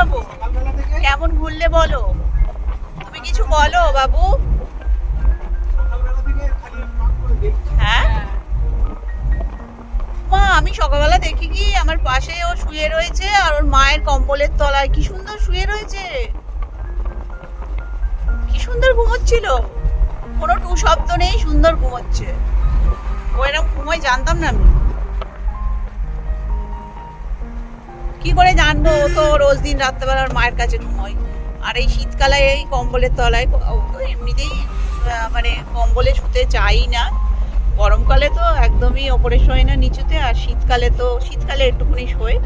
বাবু? কেমন ঘুরলে বলো? তুমি কিছু বলো বাবু? হ্যাঁ? মা, আমি সকালবেলা দেখি কি আমার পাশে ও শুয়ে রয়েছে আর ওর মায়ের কম্বলের তলায় কি সুন্দর শুয়ে রয়েছে। কি সুন্দর ঘুমোচ্ছিল। কোনো টু শব্দ নেই, সুন্দর ঘুমোচ্ছে। ও এরকম ঘুমোয় জানতাম না আমি। কি করে জানব? ও তো রোজ দিন রাত্রেবেলা ওর মায়ের কাছে ঘুমোয়। আর এই শীতকালে এই কম্বলের তলায় তো এমনিতেই মানে কম্বলে শুতে চাই না। গরমকালে তো একদমই ওপরে শোয় না নিচুতে, আর শীতকালে তো, শীতকালে একটুখানি শোয়।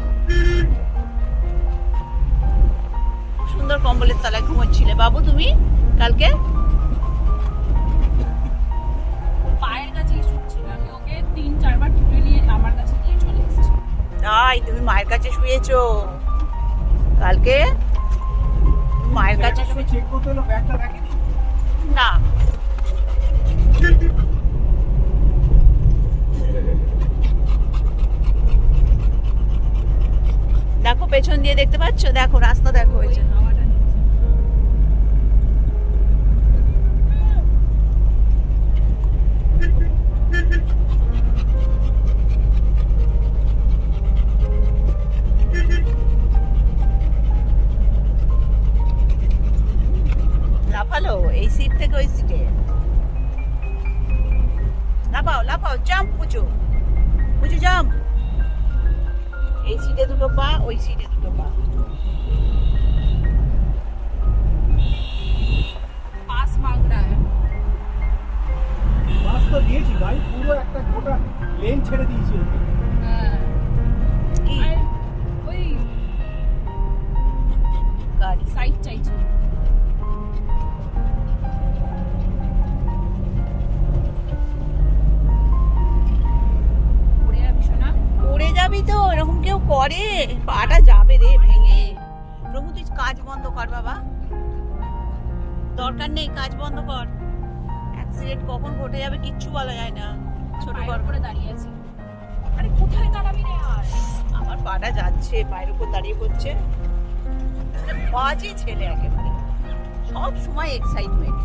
সুন্দর কম্বলের তলায় ঘুমোচ্ছিলে। বাবু, তুমি কালকে? তাই তুমি মায়ের কাছে শুয়েছ। কালকে মায়ের কাছে না। দেখো পেছন দিয়ে দেখতে পাচ্ছ? দেখো রাস্তা দেখো এই সিট থেকে ওই সিটে লাফাও লাফাও জাম্প পুজো পুজো জাম্প এই সিটে দুটো পা ওই সিটে দুটো পা। পাস মাং রা পাস তো দিয়েছি ভাই পুরো একটা গোটা লেন ছেড়ে দিয়েছি হ্যাঁ। কি? যাবি তো এরকম কেউ করে? পাটা যাবে রে ভেঙে। প্রভু তুই কাজ বন্ধ কর বাবা। দরকার নেই কাজ বন্ধ কর। অ্যাক্সিডেন্ট কখন ঘটে যাবে কিচ্ছু বলা যায় না। ছোট বড়। উপরে দাঁড়িয়ে আছে। আরে কোথায় দাঁড়াবি রে আর? আমার পাটা যাচ্ছে পায়ের উপর দাঁড়িয়ে পড়ছে বাজে ছেলে একেবারে। সব সময় এক্সাইটমেন্ট